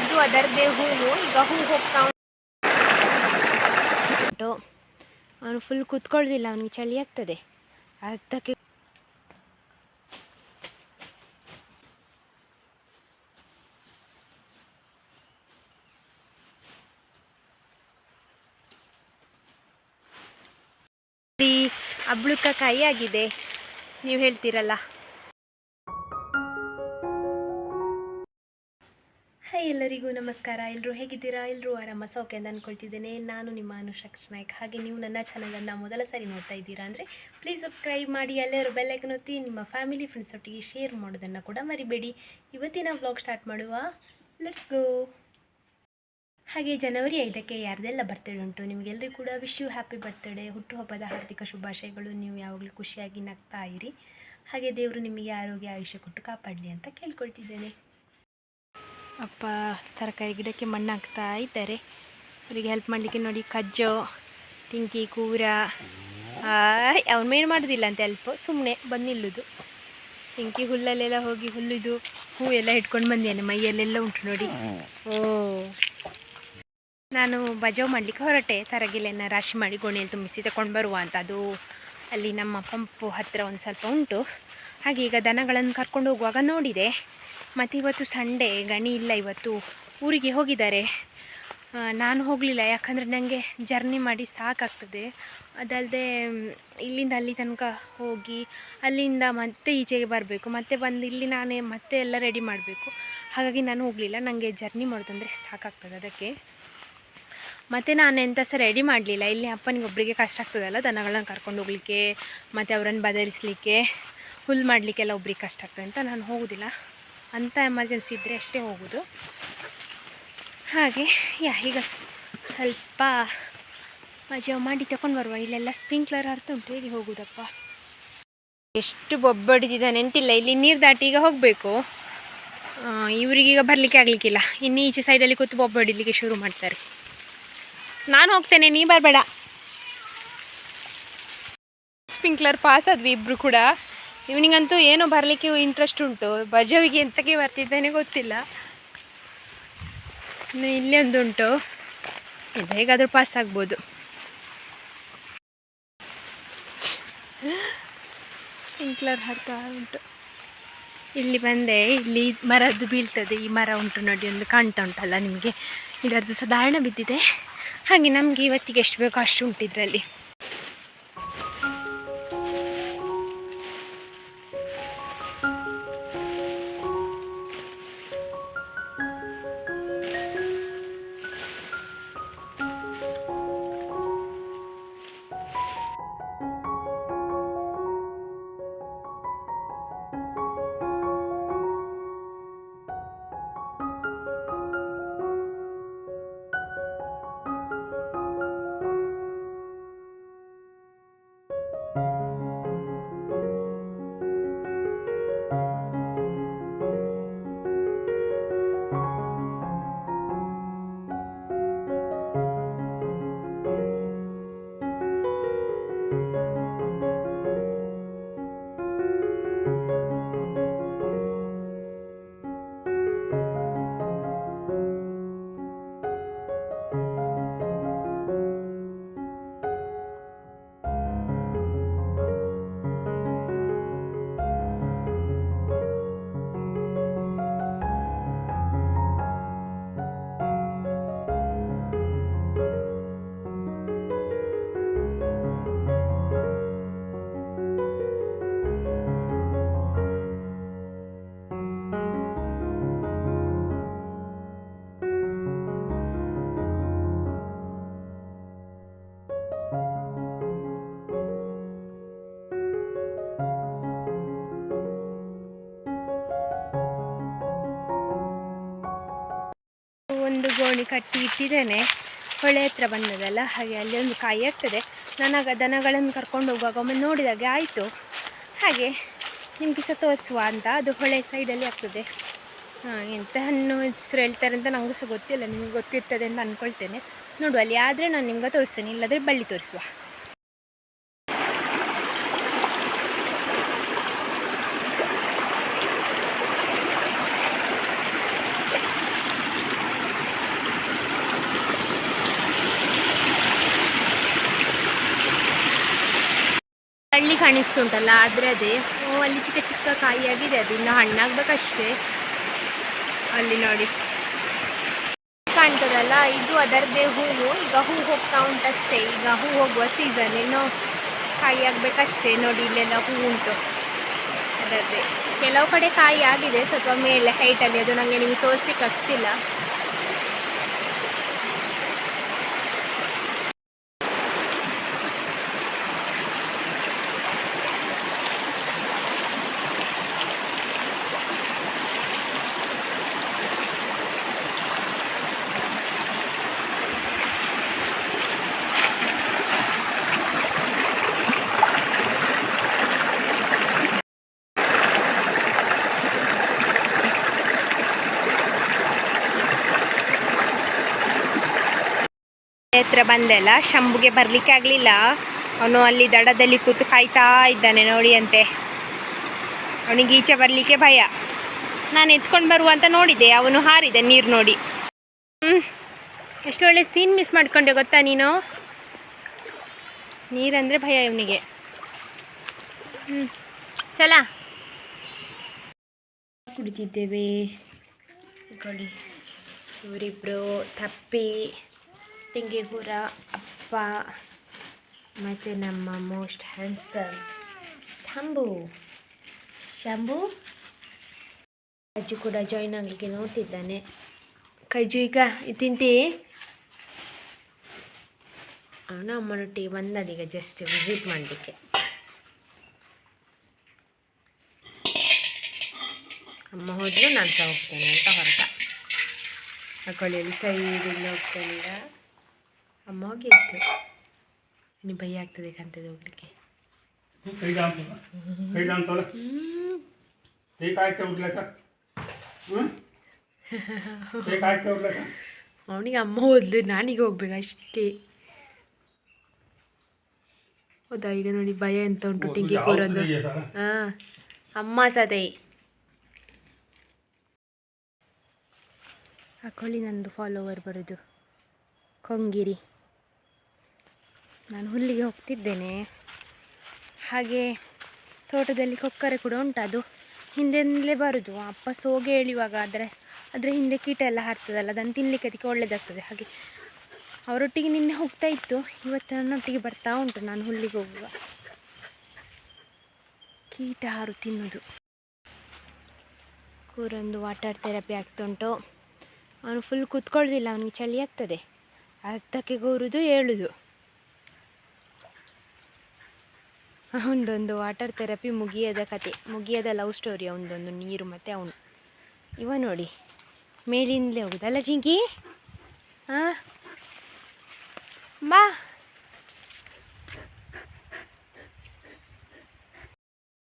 ಇದು ಅದರದೇ ಹೂವು. ಈಗ ಹೂ ಹೋಗ್ತಾ ಅವನು ಫುಲ್ ಕುತ್ಕೊಳ್ಳೋದಿಲ್ಲ ಅವನಿಗೆ ಚಳಿ ಆಗ್ತದೆ. ಅರ್ಧಕ್ಕೆ ಅಬ್ಳುಕ ಕಾಯಿ ಆಗಿದೆ. ನೀವು ಹೇಳ್ತೀರಲ್ಲ? ಎಲ್ಲರಿಗೂ ನಮಸ್ಕಾರ. ಎಲ್ಲರೂ ಹೇಗಿದ್ದೀರಾ? ಎಲ್ಲರೂ ಆರಾಮ, ಸೌಖ್ಯ ಅಂತ ಅಂದ್ಕೊಳ್ತಿದ್ದೇನೆ ನಾನು ನಿಮ್ಮ ಅನುಷಕ್ಷ ನಾಯ್ಕ ಹಾಗೆ ನೀವು ನನ್ನ ಚಾನಲನ್ನು ಮೊದಲ ಸಾರಿ ನೋಡ್ತಾ ಇದ್ದೀರಾ ಅಂದರೆ ಪ್ಲೀಸ್ ಸಬ್ಸ್ಕ್ರೈಬ್ ಮಾಡಿ ಎಲ್ಲರೂ ಬೆಲ್ಲೈಕನ್ ಒತ್ತಿ, ನಿಮ್ಮ ಫ್ಯಾಮಿಲಿ ಫ್ರೆಂಡ್ಸ್ ಒಟ್ಟಿಗೆ ಶೇರ್ ಮಾಡೋದನ್ನು ಕೂಡ ಮರಿಬೇಡಿ. ಇವತ್ತಿನ ವ್ಲಾಗ್ ಸ್ಟಾರ್ಟ್ ಮಾಡುವ. ಲೆಟ್ಸ್ ಗೋ ಹಾಗೆ ಜನವರಿ ಐದಕ್ಕೆ ಯಾರ್ದೆಲ್ಲ ಬರ್ತಡೇ ಉಂಟು ನಿಮಗೆಲ್ಲರಿಗೂ ಕೂಡ ವಿಶ್ ಯು ಹ್ಯಾಪಿ ಬರ್ತಡೇ ಹುಟ್ಟುಹಬ್ಬದ ಹಾರ್ದಿಕ ಶುಭಾಶಯಗಳು. ನೀವು ಯಾವಾಗಲೂ ಖುಷಿಯಾಗಿ ನಗ್ತಾ ಇರಿ. ಹಾಗೆ ದೇವರು ನಿಮಗೆ ಆರೋಗ್ಯ, ಆಯುಷ್ಯ ಕೊಟ್ಟು ಕಾಪಾಡಲಿ ಅಂತ ಕೇಳ್ಕೊಳ್ತಿದ್ದೇನೆ. ಅಪ್ಪ ತರಕಾರಿ ಗಿಡಕ್ಕೆ ಮಣ್ಣು ಹಾಕ್ತಾ ಇದ್ದಾರೆ. ಅವರಿಗೆ ಹೆಲ್ಪ್ ಮಾಡಲಿಕ್ಕೆ ನೋಡಿ ಕಜ್ಜೋ ಟಿಂಕಿ ಕೂರ. ಅವ್ನು ಏನು ಮಾಡೋದಿಲ್ಲ ಅಂತ ಹೆಲ್ಪ್ ಸುಮ್ಮನೆ ಬಂದು ನಿಲ್ಲುದು. ಟಿಂಕಿ ಹುಲ್ಲಲ್ಲೆಲ್ಲ ಹೋಗಿ ಹುಲ್ಲಿದು. ಹೂ ಎಲ್ಲ ಹಿಡ್ಕೊಂಡು ಬಂದೇನೆ ಮೈಯಲ್ಲೆಲ್ಲ ಉಂಟು ನೋಡಿ. ಓ. ನಾನು ಬಜಾವ್ ಮಾಡಲಿಕ್ಕೆ ಹೊರಟೆ. ತರಗಿಲೆನ ರಾಶಿ ಮಾಡಿ ಗೋಣಿಯಲ್ಲಿ ತುಂಬಿಸಿ ತಗೊಂಡು ಬರುವ ಅಂತ. ಅದು ಅಲ್ಲಿ ನಮ್ಮ ಪಂಪು ಹತ್ತಿರ ಒಂದು ಸ್ವಲ್ಪ ಉಂಟು. ಹಾಗೆ ಈಗ ದನಗಳನ್ನು ಕರ್ಕೊಂಡು ಹೋಗುವಾಗ ನೋಡಿದೆ. ಮತ್ತು ಇವತ್ತು ಸಂಡೇ, ಗಣಿ ಇಲ್ಲ ಇವತ್ತು. ಊರಿಗೆ ಹೋಗಿದ್ದಾರೆ. ನಾನು ಹೋಗಲಿಲ್ಲ, ಯಾಕಂದರೆ ನನಗೆ ಜರ್ನಿ ಮಾಡಿ ಸಾಕಾಗ್ತದೆ. ಅದಲ್ಲದೆ ಇಲ್ಲಿಂದ ಅಲ್ಲಿ ತನಕ ಹೋಗಿ, ಅಲ್ಲಿಂದ ಮತ್ತೆ ಈಚೆಗೆ ಬರಬೇಕು. ಮತ್ತೆ ಬಂದು ಇಲ್ಲಿ ನಾನೇ ಮತ್ತೆ ಎಲ್ಲ ರೆಡಿ ಮಾಡಬೇಕು. ಹಾಗಾಗಿ ನಾನು ಹೋಗಲಿಲ್ಲ ನನಗೆ ಜರ್ನಿ ಮಾಡೋದಂದರೆ ಸಾಕಾಗ್ತದೆ ಅದಕ್ಕೆ. ಮತ್ತು ನಾನು ಎಂಥ ಸಹ ರೆಡಿ ಮಾಡಲಿಲ್ಲ. ಇಲ್ಲಿ ಅಪ್ಪನಿಗೆ ಒಬ್ಬರಿಗೆ ಕಷ್ಟ ಆಗ್ತದಲ್ಲ ದನಗಳನ್ನ ಕರ್ಕೊಂಡು ಹೋಗಲಿಕ್ಕೆ, ಮತ್ತು ಅವರನ್ನು ಬದಲಿಸಲಿಕ್ಕೆ ಹುಲ್ಲು ಮಾಡಲಿಕ್ಕೆಲ್ಲ ಒಬ್ರಿಗೆ ಕಷ್ಟ ಆಗ್ತದೆ ಅಂತ ನಾನು ಹೋಗೋದಿಲ್ಲ. ಅಂಥ ಎಮರ್ಜೆನ್ಸಿ ಇದ್ದರೆ ಅಷ್ಟೇ ಹೋಗೋದು. ಹಾಗೆ, ಯಾ, ಈಗ ಸ್ವಲ್ಪ ಮಜಾ ಮಾಡಿ ತಗೊಂಡು ಬರುವ. ಇಲ್ಲೆಲ್ಲ ಸ್ಪ್ರಿಂಕ್ಲರ್ ಅರ್ಥ ಉಂಟು. ಹೇಗೆ ಹೋಗೋದಪ್ಪ? ಎಷ್ಟು ಬೊಬ್ಬಡಿದಿದೆ ನೆಂಟಿಲ್ಲ. ಇಲ್ಲಿ ನೀರು ದಾಟಿ ಈಗ ಹೋಗಬೇಕು. ಇವರಿಗೀಗ ಬರಲಿಕ್ಕೆ ಆಗಲಿಕ್ಕಿಲ್ಲ. ಇನ್ನು ಈಚೆ ಸೈಡಲ್ಲಿ ಕೂತು ಬೊಬ್ಬಡಿಲಿಕ್ಕೆ ಶುರು ಮಾಡ್ತಾರೆ. ನಾನು ಹೋಗ್ತೇನೆ, ನೀ ಬರಬೇಡ. ಸ್ಪ್ರಿಂಕ್ಲರ್ ಪಾಸ್ ಆದ್ವಿ ಇಬ್ಬರು ಕೂಡ. ಇವನಿಗಂತೂ ಏನೋ ಬರಲಿಕ್ಕೆ ಇಂಟ್ರೆಸ್ಟ್ ಉಂಟು. ಬಜವಿಗೆ ಎಂತಕ್ಕೆ ಬರ್ತಿದ್ದಾನೆ ಗೊತ್ತಿಲ್ಲ. ಇನ್ನು ಇಲ್ಲೇ ಒಂದು ಉಂಟು ಇದು ಹೇಗಾದರೂ ಪಾಸ್ ಆಗ್ಬೋದು. ಸ್ಪ್ರಿಂಕ್ಲರ್ ಹರ್ತಾ ಉಂಟು. ಇಲ್ಲಿ ಬಂದೆ. ಇಲ್ಲಿ ಮರದ್ದು ಬೀಳ್ತದೆ. ಈ ಮರ ಉಂಟು ನೋಡಿ ಒಂದು ಕಾಣ್ತಾ ಉಂಟಲ್ಲ ನಿಮಗೆ. ಇದರದ್ದು ಸಾಧಾರಣ ಬಿದ್ದಿದೆ. ಹಾಗೆ ನಮಗೆ ಇವತ್ತಿಗೆ ಎಷ್ಟು ಬೇಕೋ ಅಷ್ಟು ಉಂಟು ಇದರಲ್ಲಿ. ಗೋಣಿ ಕಟ್ಟಿ ಇಟ್ಟಿದ್ದೇನೆ. ಹೊಳೆ ಹತ್ರ ಬಂದದಲ್ಲ, ಹಾಗೆ ಅಲ್ಲಿ ಒಂದು ಕಾಯಿ ಆಗ್ತದೆ. ನನಗೆ ದನಗಳನ್ನು ಕರ್ಕೊಂಡು ಹೋಗುವಾಗ ಒಮ್ಮೆ ನೋಡಿದಾಗೆ ಆಯಿತು. ಹಾಗೆ ನಿಮಗೆ ಸಹ ತೋರಿಸುವ ಅಂತ, ಅದು ಹೊಳೆ ಸೈಡಲ್ಲಿ ಆಗ್ತದೆ. ಹಾಂ ಎಂಥ ಹಣ್ಣು ಹೆಸರು ಹೇಳ್ತಾರೆ ಅಂತ ನನಗೂ ಸಹ ಗೊತ್ತಿಲ್ಲ, ನಿಮಗೆ ಗೊತ್ತಿರ್ತದೆ ಅಂತ ಅಂದ್ಕೊಳ್ತೇನೆ ನೋಡುವ, ಅಲ್ಲಿ ಆದರೆ ನಾನು ನಿಮ್ಗೆ ತೋರಿಸ್ತೇನೆ, ಇಲ್ಲಾದರೆ ಬಳ್ಳಿ ತೋರಿಸುವ. ಹಳ್ಳಿ ಕಾಣಿಸ್ತುಂಟಲ್ಲ ಆದರೆ ಅದೇ. ಅಲ್ಲಿ ಚಿಕ್ಕ ಚಿಕ್ಕ ಕಾಯಿ ಆಗಿದೆ ಅದು ಇನ್ನು ಹಣ್ಣಾಗಬೇಕಷ್ಟೇ. ಅಲ್ಲಿ ನೋಡಿ. ಕಾಣ್ತದಲ್ಲ, ಇದು ಅದರದೇ ಹೂವು. ಈಗ ಹೂ ಹೋಗ್ತಾ ಉಂಟಷ್ಟೇ. ಈಗ ಹೂ ಹೋಗುವ ಸೀಸನ್ ಇನ್ನು ಕಾಯಿ ಆಗಬೇಕಷ್ಟೇ ನೋಡಿ, ಇಲ್ಲೆಲ್ಲ ಹೂ ಉಂಟು. ಅದರದ್ದೇ ಕೆಲವು ಕಡೆ ಕಾಯಿ ಆಗಿದೆ ಸ್ವಲ್ಪ ಮೇಲೆ ಹೈಟಲ್ಲಿ ಅದು ನನಗೆ ನಿಮ್ಗೆ ತೋರಿಸ್ಲಿಕ್ಕೆ ಆಗ್ತಿಲ್ಲ. ಹತ್ರ ಬಂದೆಲ್ಲ ಶಂಭುಗೆ ಬರಲಿಕ್ಕೆ ಆಗಲಿಲ್ಲ. ಅವನು ಅಲ್ಲಿ ದಡದಲ್ಲಿ ಕೂತು ಕಾಯ್ತಾ ಇದ್ದಾನೆ ನೋಡಿ ಅಂತೆ. ಅವನಿಗೆ ಈಚೆ ಬರಲಿಕ್ಕೆ ಭಯ. ನಾನು ಎತ್ಕೊಂಡು ಬರುವ ಅಂತ ನೋಡಿದೆ, ಅವನು ಹಾರಿದೆ ನೀರು ನೋಡಿ. ಹ್ಞೂ ಎಷ್ಟು ಒಳ್ಳೆ ಸೀನ್ ಮಿಸ್ ಮಾಡ್ಕೊಂಡೆ ಗೊತ್ತಾ ನೀನು? ನೀರಂದರೆ ಭಯ ಇವನಿಗೆ. ಹ್ಞೂ ಚಲ. ಕುಡಿತಿದ್ದೇವೆ. ಕೊಡಿ ಇವರಿಬ್ಬರು ತಪ್ಪಿ ತೆಂಗಿಗೂರ ಅಪ್ಪ ಮತ್ತು ನಮ್ಮ ಮೋಸ್ಟ್ ಹ್ಯಾಂಡ್ಸಮ್ ಶಂಭು. ಶಂಭು? ಅಜ್ಜು ಕೂಡ ಜಾಯ್ನ್ ಆಗಲಿಕ್ಕೆ ನೋಡ್ತಿದ್ದಾನೆ. ಕೈಜು ಈಗ ತಿಂತಿ? ಅವನ ಅಮ್ಮನೊಟ್ಟಿಗೆ ಬಂದದೀಗ ಜಸ್ಟ್ ವಿಸಿಟ್ ಮಾಡಲಿಕ್ಕೆ. ಅಮ್ಮ ಹೋದ್ಲು, ನಾನು ಸಹ ಹೋಗ್ತೇನೆ ಅಂತ ಹೊರಟ. ಮಕ್ಕಳಲ್ಲಿ ಸೈಡಿಂದ ಹೋಗ್ತೇನೆ ಈಗ. ಅಮ್ಮ ಇತ್ತು. ಇನ್ನು ಭಯ ಆಗ್ತದೆ ಕಾಣ್ತದೆ ಹೋಗ್ಲಿಕ್ಕೆ. ಅವನಿಗೆ ಅಮ್ಮ ಹೋದ್ಲು ನಾನೀಗ ಹೋಗ್ಬೇಕು ಅಷ್ಟೇ. ಹೌದಾ ಈಗ ನೋಡಿ ಭಯ ಎಂತ ಉಂಟು ಟಿಂಗಿ ಕೂರೋದು. ಹಾಂ ಅಮ್ಮ ಸದೇ ಹಾಕೊಳ್ಳಿ ನಂದು ಫಾಲೋವರ್ ಬರೋದು. ಕೊಂಗಿರಿ. ನಾನು ಹುಲ್ಲಿಗೆ ಹೋಗ್ತಿದ್ದೇನೆ. ಹಾಗೆ ತೋಟದಲ್ಲಿ ಕೊಕ್ಕರೆ ಕೂಡ ಉಂಟು. ಅದು ಹಿಂದೆಂದಲೇ ಬರೋದು. ಅಪ್ಪ ಸೋಗೆ ಎಳೆಯುವಾಗ ಆದರೆ ಅದರ ಹಿಂದೆ ಕೀಟ ಎಲ್ಲ ಹಾರ್ತದಲ್ಲ, ಅದನ್ನು ತಿನ್ನಲಿಕ್ಕೆ ಅದಕ್ಕೆ ಒಳ್ಳೆಯದಾಗ್ತದೆ ಹಾಗೆ ಅವರೊಟ್ಟಿಗೆ ನಿನ್ನೆ ಹೋಗ್ತಾ ಇತ್ತು. ಇವತ್ತು ನನ್ನೊಟ್ಟಿಗೆ ಬರ್ತಾ ಉಂಟು ನಾನು ಹುಲ್ಲಿಗೆ ಹೋಗುವ ಕೀಟ ಹಾರು ತಿನ್ನೋದು. ಕೂರೊಂದು ವಾಟರ್ ಥೆರಪಿ ಆಗ್ತುಂಟು ಅವನು ಫುಲ್ ಕೂತ್ಕೊಳ್ಳೋದಿಲ್ಲ, ಅವನಿಗೆ ಚಳಿ ಆಗ್ತದೆ. ಅರ್ಧಕ್ಕೆ ಕೂರುದು, ಏಳುದು. ಅವನದೊಂದು ವಾಟರ್ ಥೆರಪಿ ಮುಗಿಯದ ಕತೆ, ಮುಗಿಯದ ಲವ್ ಸ್ಟೋರಿ ಅವನದೊಂದು ನೀರು ಮತ್ತು ಅವನು. ಇವ ನೋಡಿ, ಮೇಲಿಂದಲೇ ಹೋಗುದಲ್ಲ ಜಿಂಕಿ? ಹಾಂ ಬಾ.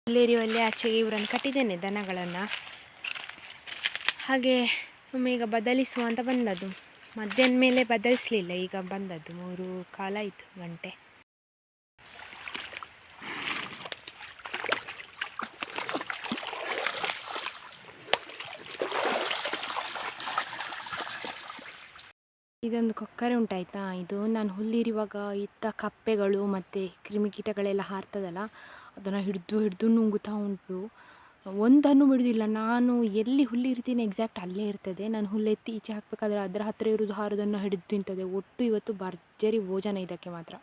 ಇಲ್ಲೇರಿಯುವಲ್ಲಿ ಆಚೆಗೆ ಇವರನ್ನು ಕಟ್ಟಿದ್ದೇನೆ ದನಗಳನ್ನು. ಹಾಗೆ ಈಗ ಬದಲಿಸುವ ಅಂತ ಬಂದದ್ದು. ಮಧ್ಯಾಹ್ನ ಮೇಲೆ ಬದಲಿಸಲಿಲ್ಲ, ಈಗ ಬಂದದ್ದು ಮೂರು ಕಾಲ ಆಯಿತು ಗಂಟೆ. ಇದೊಂದು ಕೊಕ್ಕರೆ ಉಂಟಾಯ್ತಾ? ಇದು ನಾನು ಹುಲ್ಲಿರುವಾಗ ಇತ್ತ ಕಪ್ಪೆಗಳು ಮತ್ತು ಕ್ರಿಮಿಕೀಟಗಳೆಲ್ಲ ಹಾರ್ತದಲ್ಲ, ಅದನ್ನು ಹಿಡಿದು ಹಿಡಿದು ನುಂಗುತ್ತಾ ಉಂಟು. ಒಂದನ್ನು ಬಿಡುವುದಿಲ್ಲ ನಾನು ಎಲ್ಲಿ ಹುಲ್ಲಿರ್ತೀನಿ ಎಕ್ಸಾಕ್ಟ್ ಅಲ್ಲೇ ಇರ್ತದೆ. ನಾನು ಹುಲ್ಲೆತ್ತಿ ಈಚೆ ಹಾಕಬೇಕಾದ್ರೆ ಅದರ ಹತ್ತಿರ ಇರೋದು ಹಾರೋದನ್ನು ಹಿಡಿದು ತಿಂತದೆ. ಒಟ್ಟು ಇವತ್ತು ಭರ್ಜರಿ ಭೋಜನ ಇದಕ್ಕೆ ಮಾತ್ರ.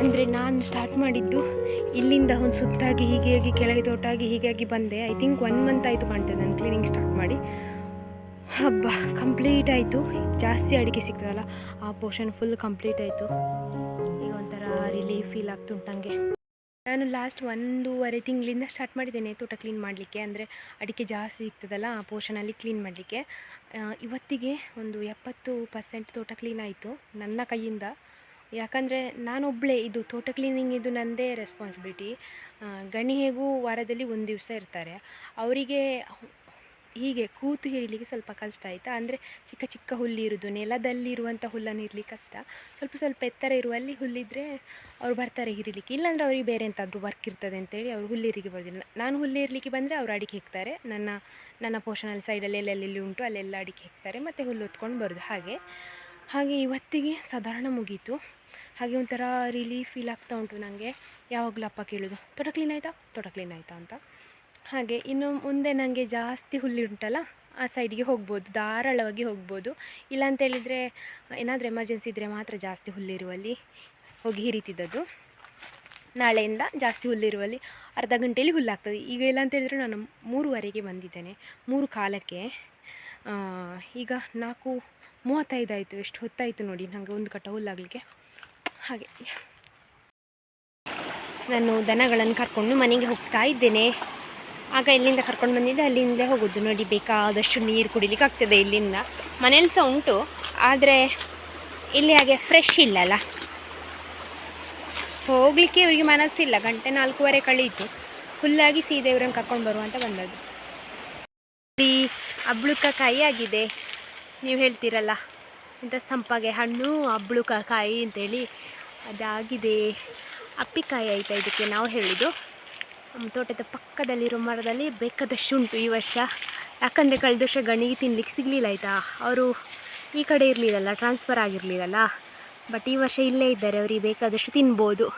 ಅಂದರೆ ನಾನು ಸ್ಟಾರ್ಟ್ ಮಾಡಿದ್ದು ಇಲ್ಲಿಂದ ಒಂದು ಸುತ್ತಾಗಿ ಹೀಗೆ ಹೀಗೆ ಕೆಳಗೆ ತೋಟಾಗಿ ಹೀಗಾಗಿ ಬಂದೆ. ಐ ಥಿಂಕ್ ಒನ್ ಮಂತ್ ಆಯಿತು ಕಾಣ್ತದೆ ನಾನು ಕ್ಲೀನಿಂಗ್ ಸ್ಟಾರ್ಟ್ ಮಾಡಿ. ಹಬ್ಬ ಕಂಪ್ಲೀಟ್ ಆಯಿತು. ಜಾಸ್ತಿ ಅಡಿಕೆ ಸಿಗ್ತದಲ್ಲ, ಆ ಪೋರ್ಷನ್ ಫುಲ್ ಕಂಪ್ಲೀಟ್ ಆಯಿತು. ಈಗ ಒಂಥರ ರಿಲೀಫ್ ಫೀಲ್ ಆಗ್ತುಂಟು ನನಗೆ ನಾನು ಲಾಸ್ಟ್ ಒಂದೂವರೆ ತಿಂಗಳಿಂದ ಸ್ಟಾರ್ಟ್ ಮಾಡಿದ್ದೇನೆ ತೋಟ ಕ್ಲೀನ್ ಮಾಡಲಿಕ್ಕೆ. ಅಂದರೆ ಅಡಿಕೆ ಜಾಸ್ತಿ ಸಿಗ್ತದಲ್ಲ, ಆ ಪೋರ್ಷನಲ್ಲಿ ಕ್ಲೀನ್ ಮಾಡಲಿಕ್ಕೆ. ಇವತ್ತಿಗೆ ಒಂದು ಎಪ್ಪತ್ತು ಪರ್ಸೆಂಟ್ ತೋಟ ಕ್ಲೀನ್ ಆಯಿತು ನನ್ನ ಕೈಯಿಂದ. ಯಾಕಂದರೆ ನಾನೊಬ್ಬಳೇ ಇದು ತೋಟ ಕ್ಲೀನಿಂಗ್ ಇದು ನನ್ನದೇ ರೆಸ್ಪಾನ್ಸಿಬಿಲಿಟಿ ಗಣಿ ಹೇಗೂ ವಾರದಲ್ಲಿ ಒಂದು ದಿವಸ ಇರ್ತಾರೆ. ಅವರಿಗೆ ಹೀಗೆ ಕೂತು ಹಿರಿಲಿಕ್ಕೆ ಸ್ವಲ್ಪ ಕಷ್ಟ ಆಯಿತಾ? ಅಂದರೆ ಚಿಕ್ಕ ಚಿಕ್ಕ ಹುಲ್ಲಿರುವುದು ನೆಲದಲ್ಲಿರುವಂಥ ಹುಲ್ಲನ್ನು ಇರಲಿಕ್ಕೆ ಕಷ್ಟ. ಸ್ವಲ್ಪ ಸ್ವಲ್ಪ ಎತ್ತರ ಇರುವಲ್ಲಿ ಹುಲ್ಲಿದ್ದರೆ ಅವ್ರು ಬರ್ತಾರೆ ಹಿರಿಲಿಕ್ಕೆ ಇಲ್ಲಾಂದರೆ ಅವ್ರಿಗೆ ಬೇರೆ ಎಂತಾದರೂ ವರ್ಕ್ ಇರ್ತದೆ ಅಂತೇಳಿ ಅವರು ಹುಲ್ಲಿರಿಗೆ ಬರೋದಿಲ್ಲ. ನಾನು ಹುಲ್ಲಿರಲಿಕ್ಕೆ ಬಂದರೆ ಅವರು ಅಡಿಕೆ ಹೆಕ್ತಾರೆ. ನನ್ನ ನನ್ನ ಪೋರ್ಷನಲ್ಲಿ ಸೈಡಲ್ಲಿ ಎಲ್ಲೆಲ್ಲಿ ಉಂಟು ಅಲ್ಲೆಲ್ಲ ಅಡಿಕೆ ಹೆಕ್ತಾರೆ, ಮತ್ತು ಹುಲ್ಲು ಹೊತ್ಕೊಂಡು ಬರೋದು. ಹಾಗೆ ಹಾಗೆ ಇವತ್ತಿಗೆ ಸಾಧಾರಣ ಮುಗೀತು. ಹಾಗೆ ಒಂಥರ ರಿಲೀಫ್ ಫೀಲ್ ಆಗ್ತಾ ಉಂಟು ನನಗೆ ಯಾವಾಗಲೂ ಅಪ್ಪ ಕೇಳೋದು, ತೋಟ ಕ್ಲೀನ್ ಆಯಿತಾ? ತೋಟ ಕ್ಲೀನ್ ಆಯಿತಾ? ಅಂತ. ಹಾಗೆ ಇನ್ನು ಮುಂದೆ ನನಗೆ ಜಾಸ್ತಿ ಹುಲ್ಲುಂಟಲ್ಲ ಆ ಸೈಡಿಗೆ ಹೋಗ್ಬೋದು, ಧಾರಾಳವಾಗಿ ಹೋಗ್ಬೋದು. ಇಲ್ಲ ಅಂತೇಳಿದರೆ ಏನಾದರೂ ಎಮರ್ಜೆನ್ಸಿ ಇದ್ದರೆ ಮಾತ್ರ ಜಾಸ್ತಿ ಹುಲ್ಲಿರುವಲ್ಲಿ ಹೋಗಿ ಹಿರಿತಿದ್ದದ್ದು. ನಾಳೆಯಿಂದ ಜಾಸ್ತಿ ಹುಲ್ಲಿರುವಲ್ಲಿ ಅರ್ಧ ಗಂಟೆಯಲ್ಲಿ ಹುಲ್ಲಾಗ್ತದೆ. ಈಗ ಇಲ್ಲ ಅಂತೇಳಿದರೆ ನಾನು ಮೂರುವರೆಗೆ ಬಂದಿದ್ದೇನೆ, ಮೂರು ಕಾಲಕ್ಕೆ. ಈಗ ನಾಲ್ಕು ಮೂವತ್ತೈದು ಆಯಿತು, ಎಷ್ಟು ಹೊತ್ತಾಯಿತು ನೋಡಿ ನನಗೆ ಒಂದು ಕಟ್ಟ ಹುಲ್ಲಾಗಲಿಕ್ಕೆ. ಹಾಗೆ. ನಾನು ದನಗಳನ್ನು ಕರ್ಕೊಂಡು ಮನೆಗೆ ಹೋಗ್ತಾ ಇದ್ದೇನೆ. ಆಗ ಇಲ್ಲಿಂದ ಕರ್ಕೊಂಡು ಬಂದಿದ್ದೆ. ಅಲ್ಲಿಂದಲೇ ಹೋಗೋದು ನೋಡಿ ಬೇಕಾದಷ್ಟು ನೀರು ಕುಡಿಲಿಕ್ಕೆ ಆಗ್ತದೆ ಇಲ್ಲಿಂದ. ಮನೇಲಿ ಸಹ ಉಂಟು. ಆದರೆ ಇಲ್ಲಿ ಹಾಗೆ ಫ್ರೆಶ್ ಇಲ್ಲಲ್ಲ. ಹೋಗಲಿಕ್ಕೆ ಇವರಿಗೆ ಮನಸ್ಸಿಲ್ಲ. ಗಂಟೆ ನಾಲ್ಕೂವರೆ ಕಳೀತು. ಫುಲ್ಲಾಗಿ ಸೀದೇವ್ರನ್ನ ಕರ್ಕೊಂಡು ಬರುವಂತ ಬಂದದ್ದು. ಅಬ್ಳುಕ್ಕ ಅಬ್ಳುಕ ಕಾಯಿ ಆಗಿದೆ. ನೀವು ಹೇಳ್ತೀರಲ್ಲ. ಇಂಥ ಸಂಪಾಗೆ ಹಣ್ಣು ಅಬ್ಳುಕ ಕಾಯಿ ಅಂತೇಳಿ ಅದಾಗಿದೆ. ಅಪ್ಪಿಕಾಯಿ ಆಯಿತಾ ಇದಕ್ಕೆ ನಾವು ಹೇಳಿದ್ದು. ನಮ್ಮ ತೋಟದ ಪಕ್ಕದಲ್ಲಿರೋ ಮರದಲ್ಲಿ ಬೇಕಾದಷ್ಟು ಉಂಟು ಈ ವರ್ಷ. ಯಾಕಂದರೆ ಕಳೆದ ವರ್ಷ ಗಣಿಗೆ ತಿನ್ಲಿಕ್ಕೆ ಸಿಗಲಿಲ್ಲ ಆಯಿತಾ? ಅವರು ಈ ಕಡೆ ಇರಲಿಲ್ಲಲ್ಲ ಟ್ರಾನ್ಸ್ಫರ್ ಆಗಿರಲಿಲ್ಲಲ್ಲ. ಬಟ್ ಈ ವರ್ಷ ಇಲ್ಲೇ ಇದ್ದಾರೆ, ಅವರಿಗೆ ಬೇಕಾದಷ್ಟು ತಿನ್ಬೋದು.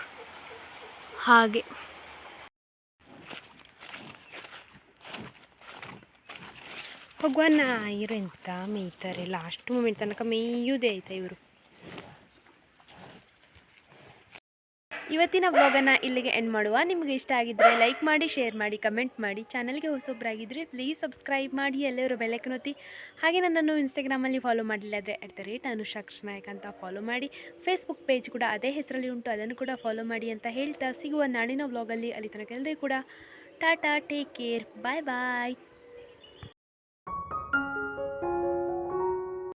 ಹಾಗೆ. ಹೋಗುವನ ಎಂತ ಮೇಯ್ತಾರೆ. ಲಾಸ್ಟ್ ಮೂಮೆಂಟ್ ತನಕ ಮೇಯ್ಯೋದೇ ಆಯ್ತಾ ಇವರು. ಇವತ್ತಿನ ವ್ಲಾಗನ್ನು ಇಲ್ಲಿಗೆ ಎಂಡ್ ಮಾಡುವ. ನಿಮಗೆ ಇಷ್ಟ ಆಗಿದ್ದರೆ ಲೈಕ್ ಮಾಡಿ ಶೇರ್ ಮಾಡಿ ಕಮೆಂಟ್ ಮಾಡಿ. ಚಾನಲ್ಗೆ ಹೊಸೊಬ್ಬರಾಗಿದ್ದರೆ ಪ್ಲೀಸ್ ಸಬ್ಸ್ಕ್ರೈಬ್ ಮಾಡಿ. ಎಲ್ಲರೂ ಬೆಲೆ ಒತ್ತಿ. ಹಾಗೆ ನನ್ನನ್ನು ಇನ್ಸ್ಟಾಗ್ರಾಮಲ್ಲಿ ಫಾಲೋ ಮಾಡಲಿಲ್ಲ ಅಂದರೆ at the rate Anushaksha Nayak ಅಂತ ಫಾಲೋ ಮಾಡಿ. ಫೇಸ್ಬುಕ್ ಪೇಜ್ ಕೂಡ ಅದೇ ಹೆಸರಲ್ಲಿ ಉಂಟು. ಅದನ್ನು ಕೂಡ ಫಾಲೋ ಮಾಡಿ ಅಂತ ಹೇಳ್ತಾ ಸಿಗುವ ನಾಳಿನ ವ್ಲಾಗಲ್ಲಿ ಅಲ್ಲಿ ತನಕ ಎಲ್ಲರೂ ಕೂಡ. Tata take care bye bye